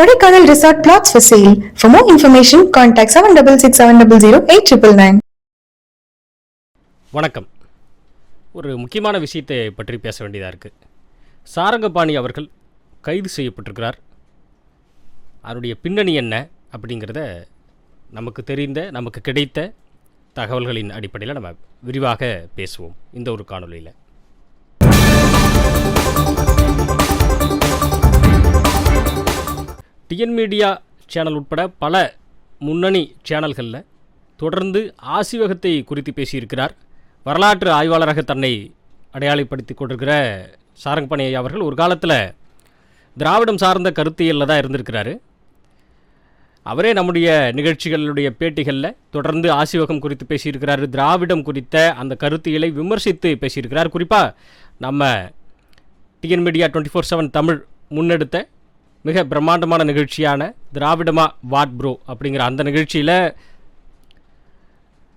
Kodaikanal resort flats for sale for more information contact seven double six seven double zero eight triple nine வணக்கம். ஒரு முக்கியமான விஷயத்தை பற்றி பேச வேண்டியதாக இருக்குது சாரங்கபாணி அவர்கள் கைது செய்யப்பட்டிருக்கிறார். அவருடைய பின்னணி என்ன அப்படிங்கிறத நமக்கு தெரிந்த நமக்கு கிடைத்த தகவல்களின் அடிப்படையில் நம்ம விரிவாக பேசுவோம். இந்த ஒரு காணொளியில். டிஎன் மீடியா சேனல் உட்பட பல முன்னணி சேனல்களில் தொடர்ந்து ஆசிவகத்தை குறித்து பேசியிருக்கிறார். வரலாற்று ஆய்வாளராக தன்னை அடையாளப்படுத்தி கொண்டிருக்கிற சாரங்கபாணி அவர்கள் ஒரு காலத்தில் திராவிடம் சார்ந்த கருத்தியலில் தான் இருந்திருக்கிறாரு. அவரே நம்முடைய நிகழ்ச்சிகளுடைய பேட்டிகளில் தொடர்ந்து ஆசிவகம் குறித்து பேசியிருக்கிறார். திராவிடம் குறித்த அந்த கருத்தியலை விமர்சித்து பேசியிருக்கிறார். குறிப்பாக நம்ம TN media twenty four seven Tamil முன்னெடுத்த மிக பிரம்மாண்டமான நிகழ்ச்சியான திராவிடமா வாட் ப்ரோ அப்படிங்கிற அந்த நிகழ்ச்சியில்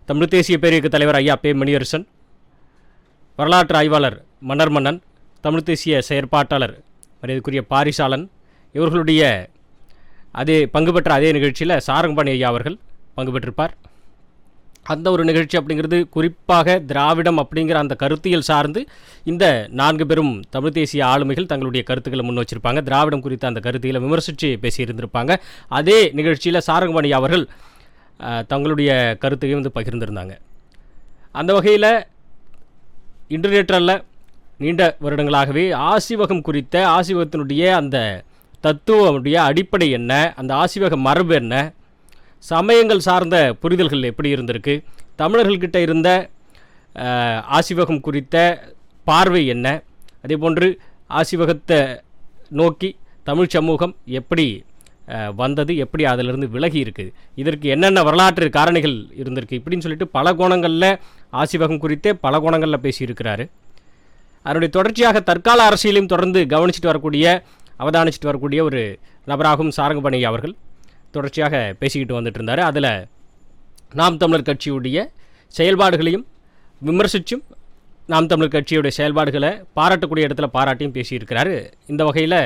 தமிழ் தேசிய பேரியக்க தலைவர் ஐயா பே மணியரசன் வரலாற்று ஆய்வாளர் மன்னர் மன்னன் தமிழ் தேசிய செயற்பாட்டாளர் மரியாதைக்குரிய பாரிசாலன் இவர்களுடைய அதே பங்கு பெற்ற அதே நிகழ்ச்சியில் சாரங்கபாணி ஐயா அவர்கள் பங்கு பெற்றிருப்பார். அந்த ஒரு நிகழ்ச்சி அப்படிங்கிறது குறிப்பாக திராவிடம் அப்படிங்கிற அந்த கருத்தியல் சார்ந்து இந்த நான்கு பெரும் தமிழ் தேசிய ஆளுமைகள் தங்களுடைய கருத்துக்களை முன் வச்சிருப்பாங்க. திராவிடம் குறித்த அந்த கருத்தியலை விமர்சித்து பேசியிருந்திருப்பாங்க. அதே நிகழ்ச்சியில் சாரங்கமணி அவர்கள் தங்களுடைய கருத்தையும் வந்து பகிர்ந்திருந்தாங்க. அந்த வகையில் இன்டர்நெட்டில் நீண்ட வருடங்களாகவே ஆசிவகம் குறித்த ஆசிவகத்தினுடைய அந்த தத்துவனுடைய அடிப்படை என்ன அந்த ஆசிவக மரபு என்ன சமயங்கள் சார்ந்த புரிதல்கள் எப்படி இருந்திருக்கு? தமிழர்கள்கிட்ட இருந்த ஆசிவகம் குறித்த பார்வை என்ன? அதே போன்று ஆசிவகத்தை நோக்கி தமிழ் சமூகம் எப்படி வந்தது? எப்படி அதிலிருந்து விலகி இருக்குது? இதற்கு என்னென்ன வரலாற்று காரணிகள் இருந்திருக்கு? இப்படின்னு சொல்லிட்டு பல கோணங்களில் ஆசிவகம் குறித்தே பல கோணங்களில் பேசியிருக்கிறாரு. அதனுடைய தொடர்ச்சியாக தற்கால அரசியலையும் தொடர்ந்து கவனிச்சுட்டு வரக்கூடிய அவதானிச்சுட்டு வரக்கூடிய ஒரு நபராகும் சாரங்கபாணி அவர்கள் தொடர்ச்சியாக பேசிக்கிட்டு வந்துட்டு இருந்தார் அதில் நாம் தமிழர் கட்சியுடைய செயல்பாடுகளையும் விமர்சிச்சும் நாம் தமிழர் கட்சியுடைய செயல்பாடுகளை பாராட்டக்கூடிய இடத்துல பாராட்டியும் பேசியிருக்கிறாரு. இந்த வகையில்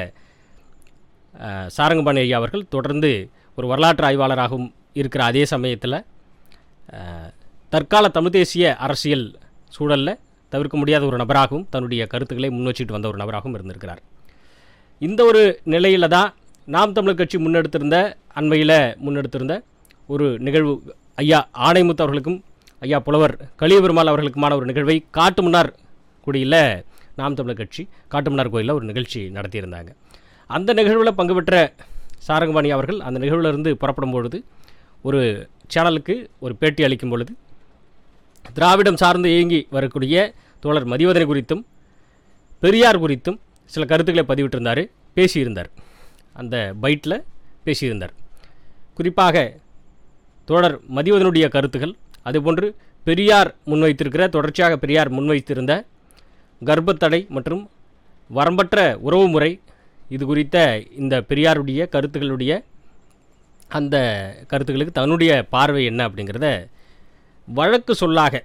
சாரங்கபாணி ஐயா அவர்கள் தொடர்ந்து ஒரு வரலாற்று ஆய்வாளராகவும் இருக்கிற அதே சமயத்தில் தற்கால தமிழ் தேசிய அரசியல் சூழலில் தவிர்க்க முடியாத ஒரு நபராகவும் தன்னுடைய கருத்துக்களை முன்வச்சிட்டு வந்த ஒரு நபராகவும் இருந்திருக்கிறார். இந்த ஒரு நிலையில் தான் நாம் தமிழர் கட்சி முன்னெடுத்திருந்த அண்மையில் முன்னெடுத்திருந்த ஒரு நிகழ்வு ஐயா ஆணைமுத்து அவர்களுக்கும் ஐயா புலவர் கலியபெருமாள் அவர்களுக்குமான ஒரு நிகழ்வை காட்டுமன்னார் குடியில் நாம் தமிழர் கட்சி காட்டுமன்னார் கோயிலில் ஒரு நிகழ்ச்சி நடத்தியிருந்தாங்க. அந்த நிகழ்வில் பங்கு பெற்ற சாரங்கபாணி அவர்கள் அந்த நிகழ்விலிருந்து புறப்படும் பொழுது ஒரு சேனலுக்கு ஒரு பேட்டி அளிக்கும் பொழுது திராவிடம் சார்ந்து இயங்கி வரக்கூடிய தோழர் மதிவதனை குறித்தும் பெரியார் குறித்தும் சில கருத்துக்களை பதிவிட்டிருந்தார் பேசியிருந்தார். அந்த பைட்டில் பேசியிருந்தார். குறிப்பாக தோழர் மதிவதனுடைய கருத்துகள் அதுபோன்று பெரியார் முன்வைத்திருக்கிற தொடர்ச்சியாக பெரியார் முன்வைத்திருந்த கர்ப்பத்தடை மற்றும் வரம்பற்ற உறவுமுறை இது குறித்த இந்த பெரியாருடைய கருத்துக்களுடைய அந்த கருத்துக்களுக்கு தன்னுடைய பார்வை என்ன அப்படிங்கிறத வழக்கு சொல்லாக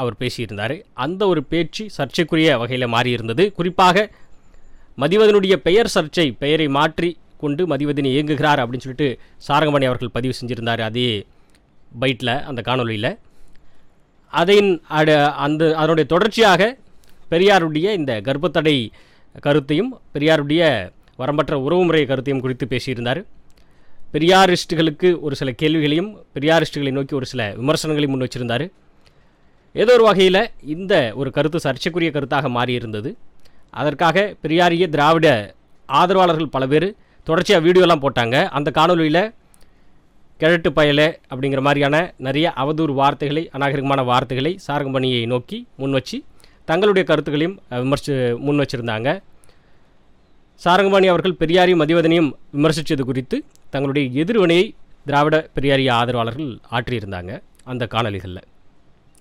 அவர் பேசியிருந்தார். அந்த ஒரு பேச்சு சர்ச்சைக்குரிய வகையில் மாறியிருந்தது. குறிப்பாக மதிவதனுடைய பெயர் சர்ச்சை பெயரை மாற்றி கொண்டு மதிவதன் இயங்குகிறார் அப்படின்னு சொல்லிட்டு சாரங்கமணி அவர்கள் பதிவு செஞ்சுருந்தார் அதே பைட்டில் அந்த காணொலியில் அதையின் அட அந்த அதனுடைய தொடர்ச்சியாக பெரியாருடைய இந்த கர்ப்பத்தடை கருத்தையும் பெரியாருடைய வரம்பற்ற உறவுமுறை கருத்தையும் குறித்து பேசியிருந்தார். பெரியாரிஸ்டுகளுக்கு ஒரு சில கேள்விகளையும் பெரியாரிஸ்டுகளை நோக்கி ஒரு சில விமர்சனங்களையும் முன் வச்சிருந்தார். ஏதோ ஒரு வகையில் இந்த ஒரு கருத்து சர்ச்சைக்குரிய கருத்தாக மாறியிருந்தது. அதற்காக பெரியாரிய திராவிட ஆதரவாளர்கள் பல பேர் தொடர்ச்சியாக வீடியோலாம் போட்டாங்க. அந்த காணொளியில் கிழட்டு பயலே அப்படிங்கிற மாதிரியான நிறைய அவதூறு வார்த்தைகளை அநாகரிகமான வார்த்தைகளை சாரங்கம்பணியை நோக்கி முன் வச்சு தங்களுடைய கருத்துக்களையும் விமர்சி முன் வச்சிருந்தாங்க. சாரங்கபாணி அவர்கள் பெரியாரையும் மதிவதனையும் விமர்சித்தது குறித்து தங்களுடைய எதிர்வினையை திராவிட பெரியாரிய ஆதரவாளர்கள் ஆற்றியிருந்தாங்க அந்த காணொளிகளில்.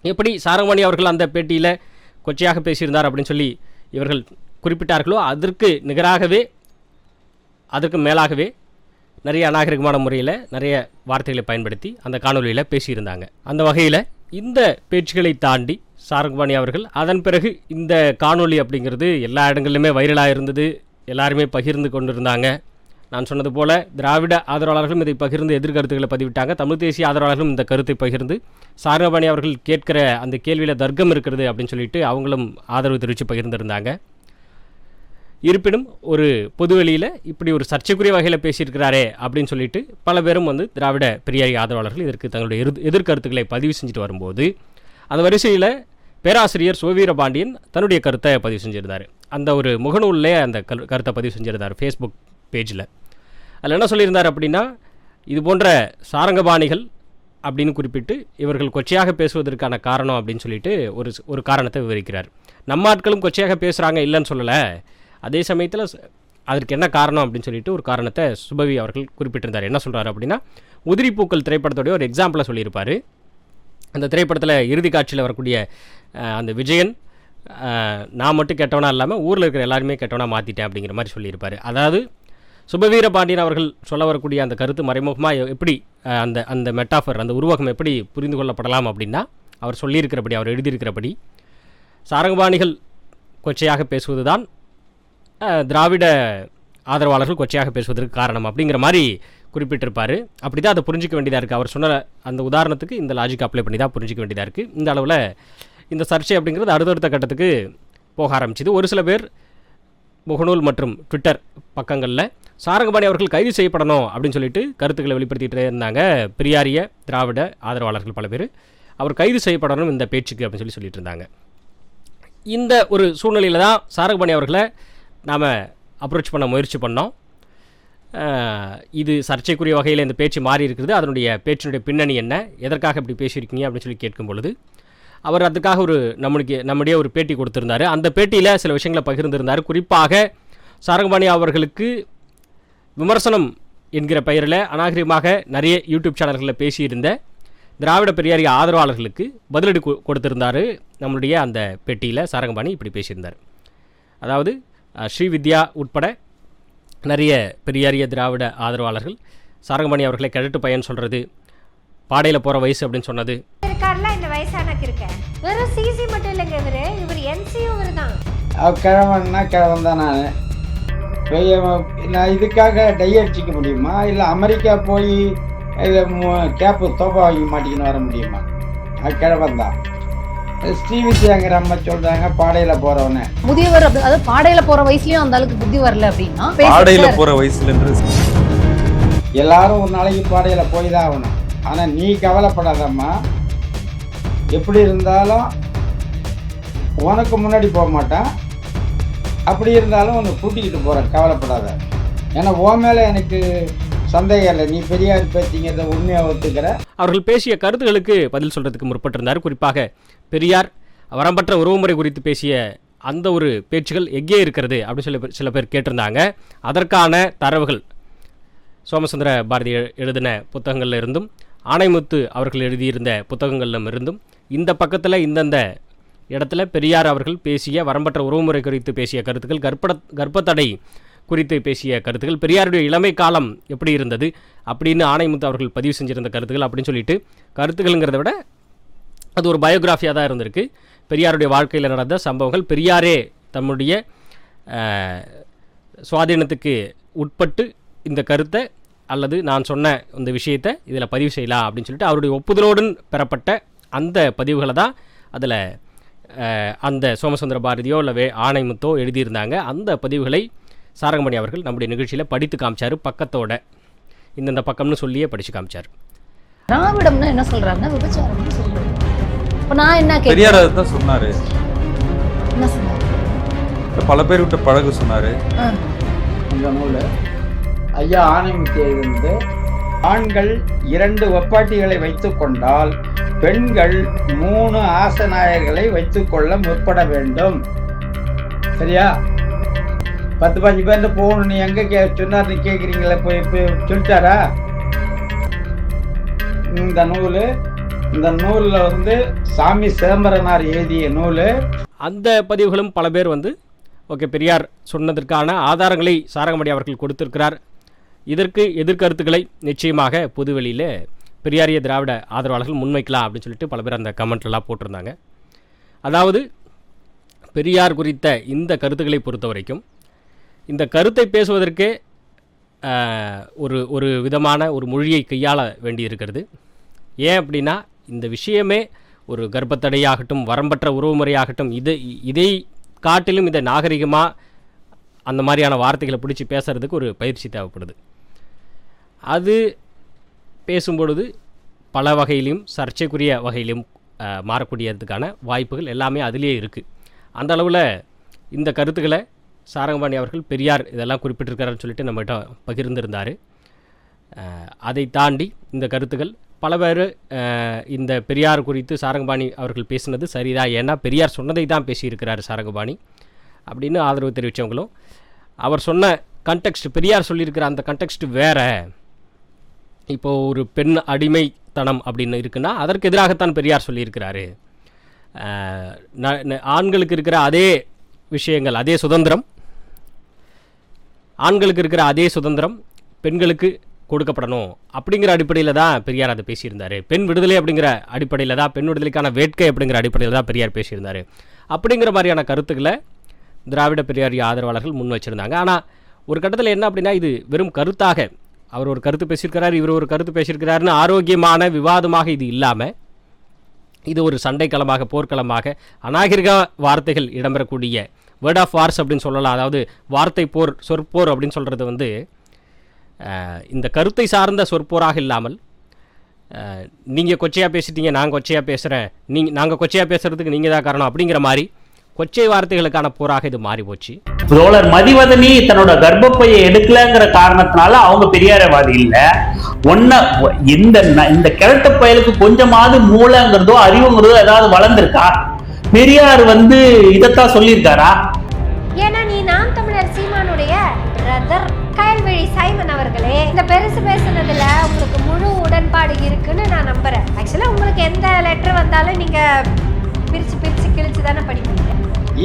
எப்படி சாரங்கபாணி அவர்கள் அந்த பேட்டியில் கொச்சையாக பேசியிருந்தார் அப்படின்னு சொல்லி இவர்கள் குறிப்பிட்டார்களோ அதற்கு நிகராகவே அதற்கு மேலாகவே நிறைய அநாகரிகமான முறையில் நிறைய வார்த்தைகளை பயன்படுத்தி அந்த காணொலியில் பேசியிருந்தாங்க. அந்த வகையில் இந்த பேச்சுகளை தாண்டி சாரங்கபாணி அவர்கள் அதன் பிறகு இந்த காணொளி அப்படிங்கிறது எல்லா இடங்களிலுமே வைரலாக இருந்தது எல்லாருமே பகிர்ந்து கொண்டிருந்தாங்க. நான் சொன்னது போல திராவிட ஆதரவாளர்களும் இதை பகிர்ந்து எதிர்கருத்துக்களை பதிவிட்டாங்க. தமிழ் தேசிய ஆதரவாளர்களும் இந்த கருத்தை பகிர்ந்து சாரபாணி அவர்கள் கேட்கிற அந்த கேள்வியில் தர்க்கம் இருக்கிறது அப்படின்னு சொல்லிட்டு அவங்களும் ஆதரவு தெரிவித்து பகிர்ந்திருந்தாங்க. இருப்பினும் ஒரு பொதுவெளியில் இப்படி ஒரு சர்ச்சைக்குரிய வகையில் பேசியிருக்கிறாரே அப்படின்னு சொல்லிட்டு பல பேரும் வந்து திராவிட பெரியாரி ஆதரவாளர்கள் இதற்கு தங்களுடைய எதிர் எதிர்கருத்துக்களை பதிவு செஞ்சுட்டு வரும்போது அந்த வரிசையில் பேராசிரியர் சிவவீரபாண்டியன் தன்னுடைய கருத்தை பதிவு செஞ்சுருந்தார். அந்த ஒரு முகநூல்லே அந்த கரு கருத்தை பதிவு செஞ்சுருந்தார் ஃபேஸ்புக் பேஜில் அதில் என்ன சொல்லியிருந்தார் அப்படின்னா இது போன்ற சாரங்கபாணிகள் அப்படின்னு குறிப்பிட்டு இவர்கள் கொச்சையாக பேசுவதற்கான காரணம் அப்படின்னு சொல்லிட்டு ஒரு ஸ்- ஒரு காரணத்தை விவரிக்கிறார். நம்ம ஆட்களும் கொச்சையாக பேசுகிறாங்க இல்லைன்னு சொல்லலை. அதே சமயத்தில் அதற்கு என்ன காரணம் அப்படின்னு சொல்லிட்டு ஒரு காரணத்தை சுபவி அவர்கள் குறிப்பிட்டிருந்தார். என்ன சொல்கிறார் அப்படின்னா உதிரி பூக்கள் திரைப்படத்தோடைய ஒரு எக்ஸாம்பிளை சொல்லியிருப்பார். அந்த திரைப்படத்தில் இறுதி காட்சியில் வரக்கூடிய அந்த விஜயன் நான் மட்டும் கெட்டவனா இல்லாமல் ஊரில் இருக்கிற எல்லாருமே கெட்டவனா மாற்றிட்டேன் அப்படிங்கிற மாதிரி சொல்லியிருப்பார். அதாவது சுபவீர பாண்டியன் அவர்கள் சொல்ல வரக்கூடிய அந்த கருத்து மறைமுகமாக எப்படி அந்த அந்த மெட்டாஃபர் அந்த உருவகம் எப்படி புரிந்து கொள்ளப்படலாம் அப்படின்னா அவர் சொல்லியிருக்கிறபடி அவர் எழுதியிருக்கிறபடி சாரங்கபாணிகள் கொச்சையாக பேசுவதுதான் தான் திராவிட ஆதரவாளர்கள் கொச்சையாக பேசுவதற்கு காரணம் அப்படிங்கிற மாதிரி குறிப்பிட்டிருப்பார். அப்படி தான் அதை புரிஞ்சிக்க வேண்டியதாக இருக்குது அவர் சொன்ன அந்த உதாரணத்துக்கு இந்த லாஜிக் அப்ளை பண்ணி தான் புரிஞ்சிக்க வேண்டியதாக இருக்குது இந்த அளவில் இந்த சர்ச்சை அப்படிங்கிறது அடுத்தடுத்த கட்டத்துக்கு போக ஆரம்பிச்சிது. ஒரு சில பேர் முகநூல் மற்றும் ட்விட்டர் பக்கங்களில் சாரங்கபாணி அவர்கள் கைது செய்யப்படணும் அப்படின்னு சொல்லிட்டு கருத்துக்களை வெளிப்படுத்திட்டு இருந்தாங்க பெரியாரிய திராவிட ஆதரவாளர்கள் பல பேர். அவர் கைது செய்யப்படணும் இந்த பேச்சுக்கு அப்படின்னு சொல்லி சொல்லிட்டு இருந்தாங்க. இந்த ஒரு சூழ்நிலையில் தான் சாரங்கபாணி அவர்களை நாம் அப்ரோச் பண்ண முயற்சி பண்ணோம். இது சர்ச்சைக்குரிய வகையில் இந்த பேச்சு மாறி இருக்குது. அதனுடைய பேச்சினுடைய பின்னணி என்ன? எதற்காக இப்படி பேசியிருக்கீங்க? அப்படின்னு சொல்லி கேட்கும் பொழுது அவர் அதுக்காக ஒரு நம்மளுக்கு நம்முடைய ஒரு பேட்டி கொடுத்துருந்தார். அந்த பேட்டியில் சில விஷயங்களை பகிர்ந்திருந்தார். குறிப்பாக சாரங்கபாணி அவர்களுக்கு விமர்சனம் என்கிற பெயரில் அநாகரிகமாக நிறைய யூடியூப் சேனல்களில் பேசியிருந்த திராவிட பெரியாரிய ஆதரவாளர்களுக்கு பதிலடி கொ- நம்மளுடைய அந்த பேட்டியில் சாரங்கபாணி இப்படி பேசியிருந்தார். அதாவது ஸ்ரீவித்யா உட்பட நிறைய பெரியாரிய திராவிட ஆதரவாளர்கள் சாரங்கபாணி அவர்களை கிழட்டு பையன் சொல்கிறது பாடையில் போகிற வயசு அப்படின்னு சொன்னது இருக்க வெறும் சிசி மட்டும் இல்லைங்க இவரு. இவர் என்சியும் இவர் தான். கிழவன்னா கிழவன் தான் நான். நான் இதுக்காக டை அடிச்சிக்க முடியுமா? இல்லை அமெரிக்கா போய் இதை கேப்பு தோப்பா வாங்கி மாட்டிக்கின்னு வர முடியுமா? அது கிழவன் தான். ஸ்ரீவித்யாங்கிற அம்மா சொல்கிறாங்க பாடையில் போகிறவனே முதியவர் அப்படி- அதாவது பாடையில போற வயசுலயும் அந்த அளவுக்கு புத்தி வரல அப்படின்னா? பேசிட்டு போற வயசுல இருந்து எல்லாரும் ஒரு நாளைக்கு பாடையில் போய் தான் ஆகணும். ஆனால் நீ கவலைப்படாதம்மா. எப்படி இருந்தாலும் உனக்கு முன்னாடி போக மாட்டேன். அப்படி இருந்தாலும் உன்னை கூட்டிக்கிட்டு போகிறேன் கவலைப்படாத. ஏன்னா ஓ மேலே எனக்கு சந்தேகம் இல்லை. நீ பெரியார் பேசிங்கிறத உண்மையாக ஒத்துக்கிற? அவர்கள் பேசிய கருத்துகளுக்கு பதில் சொல்கிறதுக்கு முற்பட்டிருந்தார். குறிப்பாக பெரியார் வரம்பற்ற உறவுமுறை குறித்து பேசிய அந்த ஒரு பேச்சுகள் எங்கே இருக்கிறது அப்படின்னு சொல்லி சில பேர் கேட்டிருந்தாங்க. அதற்கான தரவுகள் சோமசுந்தர பாரதி எழுதின புத்தகங்களில் இருந்தும் ஆணைமுத்து அவர்கள் எழுதியிருந்த புத்தகங்களிலும் இருந்தும் இந்த பக்கத்தில் இந்தந்த இடத்துல பெரியார் அவர்கள் பேசிய வரம்பற்ற உறவுமுறை குறித்து பேசிய கருத்துக்கள் கர்ப்ப கர்ப்பத்தடை குறித்து பேசிய கருத்துக்கள் பெரியாருடைய இளமை காலம் எப்படி இருந்தது அப்படின்னு ஆணைமுத்து அவர்கள் பதிவு செஞ்சிருந்த கருத்துக்கள் அப்படின்னு சொல்லிட்டு கருத்துக்கள்ங்கிறத விட அது ஒரு பயோகிராஃபியாக தான் இருந்திருக்கு. பெரியாருடைய வாழ்க்கையில் நடந்த சம்பவங்கள் பெரியாரே தம்முடைய சுவாதீனத்துக்கு உட்பட்டு இந்த கருத்தை அல்லது நான் சொன்ன இந்த விஷயத்தை இதில் பதிவு செய்யலாம் அப்படின்னு சொல்லிட்டு அவருடைய ஒப்புதலோடு பெறப்பட்ட அந்த பதிவுகளை தான் அதில் அந்த சோமசுந்தர பாரதியோ இல்லை வே ஆணைமுத்தோ எழுதியிருந்தாங்க. அந்த பதிவுகளை சாரங்கமணி அவர்கள் நம்முடைய நிகழ்ச்சியில் படித்து காமிச்சார். பக்கத்தோட இந்தந்த பக்கம்னு சொல்லியே படித்து காமிச்சார். திராவிடம்னா என்ன சொல்றாருன்னா விபச்சாரம்னு சொல்றாரு. இப்ப நான் என்ன பெரியார் அதுதான் சொன்னாரு. என்ன சொன்னாரு? பல பேர் விட்டு பழக சொன்னாரு. இந்த நூல். ஐயா ஆணைமுத்தி எழுதினது ஆண்கள் இரண்டு ஒப்பாட்டிகளை வைத்துக் கொண்டால் பெண்கள் மூணு ஆசநாயர்களை வைத்துக்கொள்ள முற்பட வேண்டும். சரியா? பத்து பஞ்சு பேர்ந்து போகணும். நீ எங்க கே சொன்னார்னு கேட்குறீங்களா இப்போ இப்போ சொல்லிட்டாரா? இந்த நூல் இந்த நூலில் வந்து சாமி சிதம்பரனார் எழுதிய நூல். அந்த பதிவுகளும் பல பேர் வந்து ஓகே பெரியார் சொன்னதற்கான ஆதாரங்களை சாரங்கமணி அவர்கள் கொடுத்திருக்கிறார். இதற்கு எதிர்கருத்துக்களை நிச்சயமாக பொதுவெளியில் பெரியாரிய திராவிட ஆதரவாளர்கள் முன்வைக்கலாம் அப்படின்னு சொல்லிட்டு பல பேர் அந்த கமெண்ட்லாம் போட்டிருந்தாங்க. அதாவது பெரியார் குறித்த இந்த கருத்துக்களை பொறுத்த வரைக்கும் இந்த கருத்தை பேசுவதற்கே ஒரு ஒரு விதமான ஒரு மொழியை கையாள வேண்டியிருக்கிறது. ஏன் அப்படின்னா இந்த விஷயமே ஒரு கர்ப்பத்தடையாகட்டும் வரம்பற்ற உறவுமுறையாகட்டும் இது இதை காட்டிலும் இதை நாகரிகமாக அந்த மாதிரியான வார்த்தைகளை பிடிச்சி பேசுறதுக்கு ஒரு பயிற்சி தேவைப்படுது. அது பேசும்பொழுது பல வகையிலும் சர்ச்சைக்குரிய வகையிலும் மாறக்கூடியதுக்கான வாய்ப்புகள் எல்லாமே அதிலே இருக்குது அந்த அளவில் இந்த கருத்துக்களை சாரங்கபாணி அவர்கள் பெரியார் இதெல்லாம் குறிப்பிட்டிருக்காருன்னு சொல்லிட்டு நம்மகிட்ட பகிர்ந்திருந்தார். அதை தாண்டி இந்த கருத்துக்கள் பல பேர் இந்த பெரியார் குறித்து சாரங்கபாணி அவர்கள் பேசினது சரிதான். ஏன்னா பெரியார் சொன்னதை தான் பேசியிருக்கிறார் சாரங்கபாணி. அப்படின்னு ஆதரவு தெரிவித்தவங்களும் அவர் சொன்ன கண்டெக்ஸ்ட் பெரியார் சொல்லியிருக்கிற அந்த கண்டெக்ஸ்ட் வேறு. இப்போ ஒரு பெண் அடிமைத்தனம் அப்படின்னு இருக்குன்னா அதற்கு எதிராகத்தான் பெரியார் சொல்லியிருக்கிறாரு. ந- ஆண்களுக்கு இருக்கிற அதே விஷயங்கள் அதே சுதந்திரம் ஆண்களுக்கு இருக்கிற அதே சுதந்திரம் பெண்களுக்கு கொடுக்கப்படணும் அப்படிங்கிற அடிப்படையில் தான் பெரியார் அதை பேசியிருந்தார். பெண் விடுதலை அப்படிங்கிற அடிப்படையில் தான் பெண் விடுதலைக்கான வேட்கை அப்படிங்கிற அடிப்படையில் தான் பெரியார் பேசியிருந்தார். அப்படிங்கிற மாதிரியான கருத்துக்களை திராவிட பெரியார் ஆதரவாளர்கள் முன் வச்சுருந்தாங்க. ஆனால் ஒரு கட்டத்தில் என்ன அப்படின்னா இது வெறும் கருத்தாக அவர் ஒரு கருத்து பேசியிருக்கிறார் இவர் ஒரு கருத்து பேசியிருக்கிறாருன்னு ஆரோக்கியமான விவாதமாக இது இல்லாமல் இது ஒரு சண்டைக்களமாக போர்க்களமாக அநாகரிக வார்த்தைகள் இடம்பெறக்கூடிய வேர்ட் ஆஃப் வார்ஸ் அப்படின்னு சொல்லலாம். அதாவது வார்த்தை போர் சொற்போர் அப்படின்னு சொல்கிறது வந்து இந்த கருத்தை சார்ந்த சொற்போராக இல்லாமல் நீங்கள் கொச்சையாக பேசிட்டீங்க நான் கொச்சையாக பேசுகிறேன் நீங்கள் நாங்கள் கொச்சையாக பேசுகிறதுக்கு நீங்கள் தான் காரணம் அப்படிங்கிற மாதிரி கொச்சை வார்த்தைகளுக்கான போராக இது மாறி போச்சு தோழர் மதிவதனி தன்னோட கர்ப்பப்பையை எடுக்கலங்கிற காரணத்தினால அவங்க பெரியாரவாதி இல்ல. ஒன்ன இந்த இந்த கிழட்டு பயலுக்கு கொஞ்சமாவது மூளைங்கிறதோ அறிவுங்கிறதோ ஏதாவது வளர்ந்திருக்கா? பெரியார் வந்து இதைத்தான் சொல்லியிருக்காரா? ஏன்னா நீ நாம் தமிழர் சீமானுடைய பிரதர் கயல்விழி சைமன் அவர்களே. இந்த பெருசு பேசுனதுல உங்களுக்கு முழு உடன்பாடு இருக்குன்னு நான் நம்புறேன். ஆக்சுவலா உங்களுக்கு எந்த லெட்டர் வந்தாலும் நீங்க பிரிச்சு பிரிச்சு கிழிச்சு தானே படிப்பீங்க?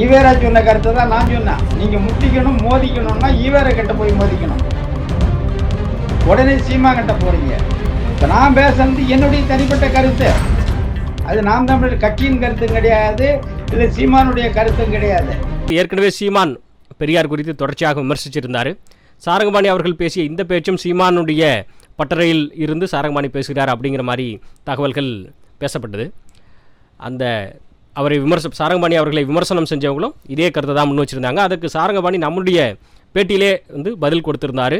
ஈவேரா சொன்ன கருத்தை தான் நான் சொன்னேன். நீங்க முட்டிக்கணும் மோதிக்கணும்னா ஈவேரா கிட்ட போய் மோதிக்கணும். உடனே சீமா கிட்ட போறீங்க. இப்ப நான் பேசுறது என்னுடைய தனிப்பட்ட கருத்து. அது நாம் தமிழர் கட்சியின் கருத்தும் கிடையாது இது சீமானுடைய கருத்தும் கிடையாது. ஏற்கனவே சீமான் பெரியார் குறித்து தொடர்ச்சியாக விமர்சிச்சிருந்தார். சாரங்கபாணி அவர்கள் பேசிய இந்த பேச்சும் சீமானுடைய பட்டறையில் இருந்து சாரங்கபாணி பேசுகிறார் அப்படிங்கிற மாதிரி தகவல்கள் பேசப்பட்டது. அந்த அவரை விமர்ச சாரங்கபாணி அவர்களை விமர்சனம் செஞ்சவங்களும் இதே கருத்தை தான் முன் வச்சிருந்தாங்க. அதுக்கு சாரங்கபாணி நம்முடைய பேட்டியிலே வந்து பதில் கொடுத்திருந்தாரு.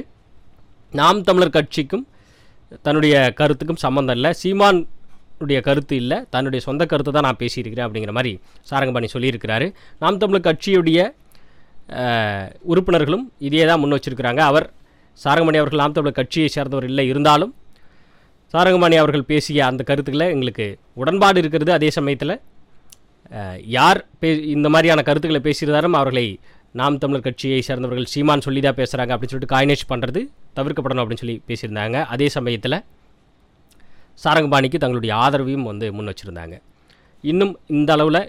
நாம் தமிழர் கட்சிக்கும் தன்னுடைய கருத்துக்கும் சம்மந்தம் இல்லை. சீமான் உடைய கருத்து இல்லை. தன்னுடைய சொந்த கருத்தை தான் நான் பேசியிருக்கிறேன் அப்படிங்கிற மாதிரி சாரங்கபாணி சொல்லியிருக்கிறாரு. நாம் தமிழர் கட்சியுடைய உறுப்பினர்களும் இதே தான் முன் வச்சிருக்கிறாங்க. அவர் சாரங்கபாணி அவர்கள் நாம் தமிழர் கட்சியை சேர்ந்தவர் இல்லை இருந்தாலும் சாரங்கபாணி அவர்கள் பேசிய அந்த கருத்துக்களை எங்களுக்கு உடன்பாடு இருக்கிறது. அதே சமயத்தில் யார் பே இந்த மாதிரியான கருத்துக்களை பேசியிருந்தாலும் அவர்களை நாம் தமிழர் கட்சியை சேர்ந்தவர்கள் சீமான் சொல்லி தான் பேசுகிறாங்க அப்படின்னு சொல்லிட்டு காயினேஜ் பண்ணுறது தவிர்க்கப்படணும் அப்படின்னு சொல்லி பேசியிருந்தாங்க. அதே சமயத்தில் சாரங்கபாணிக்கு தங்களுடைய ஆதரவையும் வந்து முன் வச்சுருந்தாங்க. இன்னும் இந்த அளவில்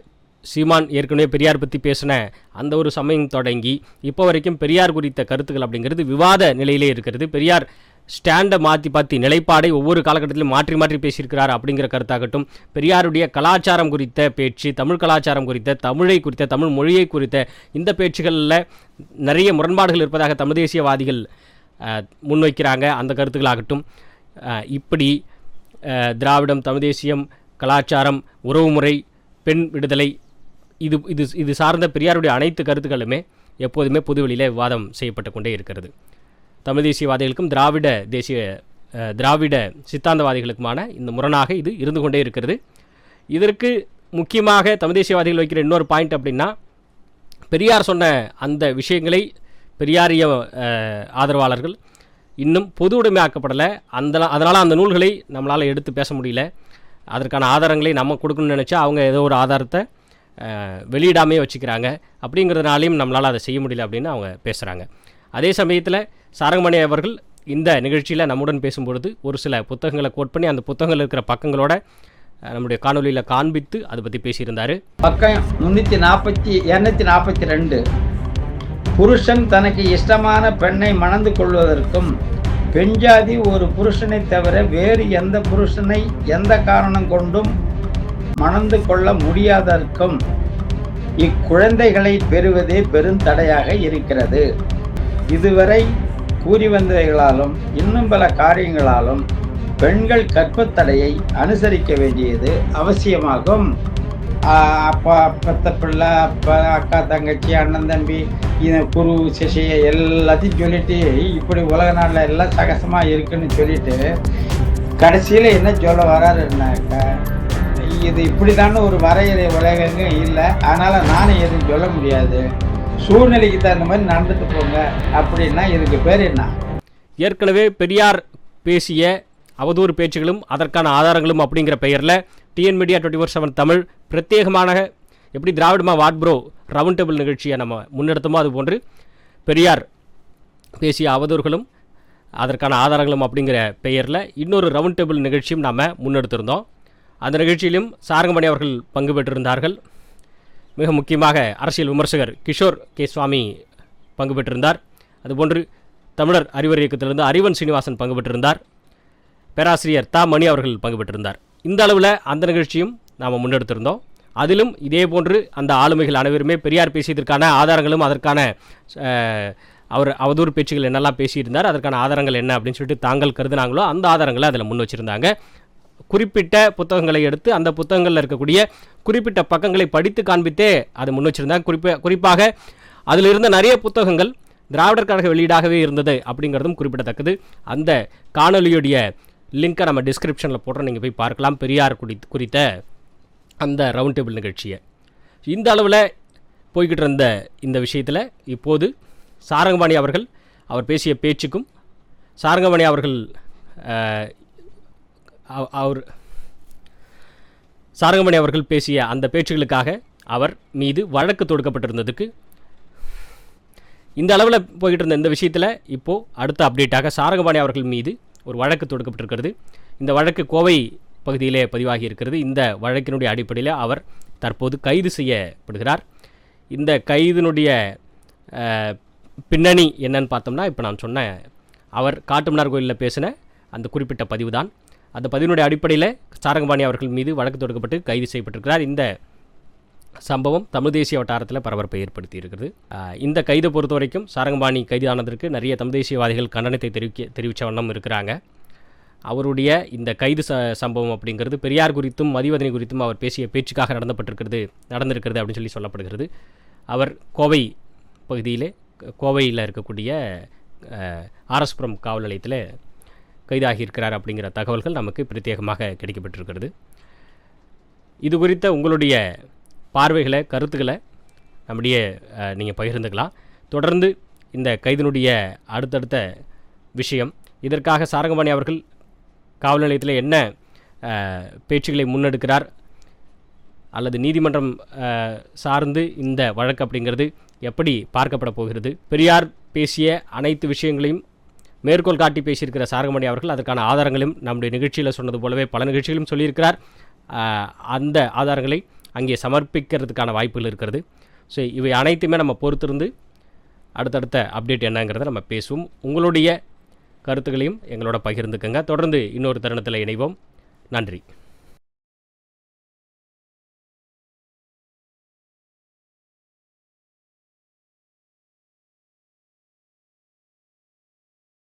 சீமான் ஏற்கனவே பெரியார் பற்றி பேசின அந்த ஒரு சமயம் தொடங்கி இப்போ வரைக்கும் பெரியார் குறித்த கருத்துக்கள் அப்படிங்கிறது விவாத நிலையிலே இருக்கிறது. பெரியார் ஸ்டாண்டை மாற்றி பார்த்து நிலைப்பாடை ஒவ்வொரு காலகட்டத்திலும் மாற்றி மாற்றி பேசியிருக்கிறார் அப்படிங்கிற கருத்தாகட்டும். பெரியாருடைய கலாச்சாரம் குறித்த பேச்சு தமிழ் கலாச்சாரம் குறித்த தமிழை குறித்த தமிழ் மொழியை குறித்த இந்த பேச்சுகளில் நிறைய முரண்பாடுகள் இருப்பதாக தமிழ் தேசியவாதிகள் முன்வைக்கிறாங்க. அந்த கருத்துக்களாகட்டும் இப்படி திராவிடம் தமிழ் தேசியம் கலாச்சாரம் உறவுமுறை பெண் விடுதலை இது இது இது சார்ந்த பெரியாருடைய அனைத்து கருத்துக்களுமே எப்போதுமே பொதுவெளியில் விவாதம் செய்யப்பட்டு கொண்டே இருக்கிறது. தமிழ் தேசியவாதிகளுக்கும் திராவிட தேசிய திராவிட சித்தாந்தவாதிகளுக்குமான இந்த முரணாக இது இருந்து கொண்டே இருக்கிறது. இதற்கு முக்கியமாக தமிழ் தேசியவாதிகள் வைக்கிற இன்னொரு பாயிண்ட் அப்படின்னா பெரியார் சொன்ன அந்த விஷயங்களை பெரியாரிய ஆதரவாளர்கள் இன்னும் பொது உடைமையாக்கப்படலை. அந்த அதனால் அந்த நூல்களை நம்மளால் எடுத்து பேச முடியல. அதற்கான ஆதாரங்களை நம்ம கொடுக்கணும்னு நினச்சா அவங்க ஏதோ ஒரு ஆதாரத்தை வெளியிடாமே வச்சுக்கிறாங்க. அப்படிங்கிறதுனாலையும் நம்மளால் அதை செய்ய முடியல அப்படின்னு அவங்க பேசுகிறாங்க அதே சமயத்தில் சாரங்கமணி அவர்கள் இந்த நிகழ்ச்சியில் நம்முடன் பேசும்பொழுது ஒரு சில புத்தகங்களை கோட் பண்ணி அந்த புத்தகங்கள் இருக்கிற பக்கங்களோட நம்முடைய காணொலியில் காண்பித்து அதை பற்றி பேசியிருந்தார். பக்கம் முந்நூற்றி நாற்பத்தி இரநூத்தி நாற்பத்தி ரெண்டு. புருஷன் தனக்கு இஷ்டமான பெண்ணை மணந்து கொள்வதற்கும் பெண்ஜாதி ஒரு புருஷனை தவிர வேறு எந்த புருஷனை எந்த காரணம் கொண்டும் மணந்து கொள்ள முடியாததற்கும் இக்குழந்தைகளை பெறுவதே பெருந்தடையாக இருக்கிறது. இதுவரை கூறி வந்தவைகளாலும் இன்னும் பல காரியங்களாலும் பெண்கள் கற்பத்தடையை அனுசரிக்க வேண்டியது அவசியமாகும். அப்பா பத்த பிள்ளை அப்பா அக்கா தங்கச்சி அண்ணன் தம்பி இது குரு சிஷைய எல்லாத்தையும் சொல்லிட்டு இப்படி உலக நாட்டில் எல்லாம் சகசமாக இருக்குன்னு சொல்லிட்டு கடைசியில் என்ன சொல்ல வராருன்னாக்கா இது இப்படிதான ஒரு வரையறை உலகங்க இல்லை. அதனால் நானும் எதுவும் சொல்ல முடியாது. சூழ்நிலைக்கு தகுந்த மாதிரி நடந்துட்டு போங்க. அப்படின்னா இதுக்கு பேர் என்ன? ஏற்கனவே பெரியார் பேசிய அவதூறு பேச்சுகளும் அதற்கான ஆதாரங்களும் அப்படிங்கிற பெயரில் TN media twenty four seven Tamil பிரத்யேகமான எப்படி திராவிடமா வாட்ப்ரோ ரவுண்ட் டேபிள் நிகழ்ச்சியை நம்ம முன்னெடுத்தோமோ அது போன்று பெரியார் பேசிய அவதூறுகளும் அதற்கான ஆதாரங்களும் அப்படிங்கிற பெயரில் இன்னொரு ரவுண்ட் டேபிள் நிகழ்ச்சியும் நாம் முன்னெடுத்திருந்தோம். அந்த நிகழ்ச்சியிலும் சாரங்கமணி அவர்கள் பங்கு பெற்றிருந்தார்கள். மிக முக்கியமாக அரசியல் விமர்சகர் கிஷோர் கே. சுவாமி பங்கு பெற்றிருந்தார். அதுபோன்று தமிழர் அறிவர் இயக்கத்திலிருந்து அறிவன் சீனிவாசன் பங்கு பெற்றிருந்தார். பேராசிரியர் தா. மணி அவர்கள் பங்கு பெற்றிருந்தார். இந்த அளவில் அந்த நிகழ்ச்சியும் நாம் முன்னெடுத்திருந்தோம். அதிலும் இதே போன்று அந்த ஆளுமைகள் அனைவருமே பெரியார் பேசியதற்கான ஆதாரங்களும் அதற்கான அவர் அவதூறு பேச்சுகள் என்னெல்லாம் பேசியிருந்தார் அதற்கான ஆதாரங்கள் என்ன அப்படின்னு சொல்லிட்டு தாங்கள் கருதுனாங்களோ அந்த ஆதாரங்களை அதில் முன் வச்சுருந்தாங்க. குறிப்பிட்ட புத்தகங்களை எடுத்து அந்த புத்தகங்களில் இருக்கக்கூடிய குறிப்பிட்ட பக்கங்களை படித்து காண்பித்தே அதை முன் வச்சிருந்தாங்க. குறிப்பாக குறிப்பாக அதில் இருந்த நிறைய புத்தகங்கள் திராவிடர் கழக வெளியீடாகவே இருந்தது அப்படிங்கிறதும் குறிப்பிடத்தக்கது. அந்த காணொலியுடைய லிங்கை நம்ம டிஸ்கிரிப்ஷனில் போடுறோம் நீங்கள் போய் பார்க்கலாம். பெரியார் குறி குறித்த அந்த ரவுண்ட் டேபிள் நிகழ்ச்சியை. இந்த அளவில் போய்கிட்டு இருந்த இந்த விஷயத்தில் இப்போது சாரங்கபாணி அவர்கள் அவர் பேசிய பேச்சுக்கும் சாரங்கபாணி அவர்கள் அவர் சாரங்கமணி அவர்கள் பேசிய அந்த பேச்சுகளுக்காக அவர் மீது வழக்கு தொடுக்கப்பட்டிருந்ததுக்கு இந்த அளவில் போய்கிட்டு இருந்த இந்த விஷயத்தில் இப்போது அடுத்த அப்டேட்டாக சாரங்கபாணி அவர்கள் மீது ஒரு வழக்கு தொடுக்கப்பட்டிருக்கிறது. இந்த வழக்கு கோவை பகுதியிலே பதிவாகி இருக்கிறது. இந்த வழக்கினுடைய அடிப்படையில் அவர் தற்போது கைது செய்யப்படுகிறார். இந்த கைதினுடைய பின்னணி என்னன்னு பார்த்தோம்னா இப்போ நான் சொன்ன அவர் காட்டுமன்னார் கோயிலில் பேசின அந்த குறிப்பிட்ட பதிவு தான் அந்த பதிவினுடைய அடிப்படையில் சாரங்கபாணி அவர்கள் மீது வழக்கு தொடுக்கப்பட்டு கைது செய்யப்பட்டிருக்கிறார். இந்த சம்பவம் தமிழ் தேசிய வட்டாரத்தில் பரபரப்பை ஏற்படுத்தி இருக்கிறது இந்த கைதை பொறுத்த வரைக்கும் சாரங்கபாணி கைதானதற்கு நிறைய தமிழ் தேசியவாதிகள் கண்டனத்தை தெரிவிக்க தெரிவித்த வண்ணம் இருக்கிறாங்க. அவருடைய இந்த கைது ச சம்பவம் அப்படிங்கிறது பெரியார் குறித்தும் மதிவதனை குறித்தும் அவர் பேசிய பேச்சுக்காக நடந்தப்பட்டிருக்கிறது நடந்திருக்கிறது அப்படின்னு சொல்லி சொல்லப்படுகிறது. அவர் கோவை பகுதியிலே கோவையில் இருக்கக்கூடிய ஆர்எஸ்புரம் காவல் நிலையத்தில் கைதாகியிருக்கிறார் அப்படிங்கிற தகவல்கள் நமக்கு பிரத்யேகமாக கிடைக்கப்பட்டிருக்கிறது. இது குறித்த உங்களுடைய பார்வைகளை கருத்துக்களை நம்முடைய நீங்கள் பகிர்ந்துக்கலாம். தொடர்ந்து இந்த கைதினுடைய அடுத்தடுத்த விஷயம் இதற்காக சாரங்கபாணி அவர்கள் காவல் நிலையத்தில் என்ன பேச்சுகளை முன்னெடுக்கிறார் அல்லது நீதிமன்றம் சார்ந்து இந்த வழக்கு அப்படிங்கிறது எப்படி பார்க்கப்பட போகிறது பெரியார் பேசிய அனைத்து விஷயங்களையும் மேற்கோள் காட்டி பேசியிருக்கிற சாரங்கமணி அவர்கள் அதற்கான ஆதாரங்களையும் நம்முடைய நிகழ்ச்சியில் சொன்னது போலவே பல நிகழ்ச்சிகளும் சொல்லியிருக்கிறார். அந்த ஆதாரங்களை அங்கே சமர்ப்பிக்கிறதுக்கான வாய்ப்புகள் இருக்கிறது. ஸோ இவை அனைத்துமே நம்ம பொறுத்திருந்து அடுத்தடுத்த அப்டேட் என்னங்கிறத நம்ம பேசுவோம். உங்களுடைய கருத்துக்களையும் எங்களோட பகிர்ந்துக்கங்க. தொடர்ந்து இன்னொரு தருணத்தில் இணைவோம். நன்றி.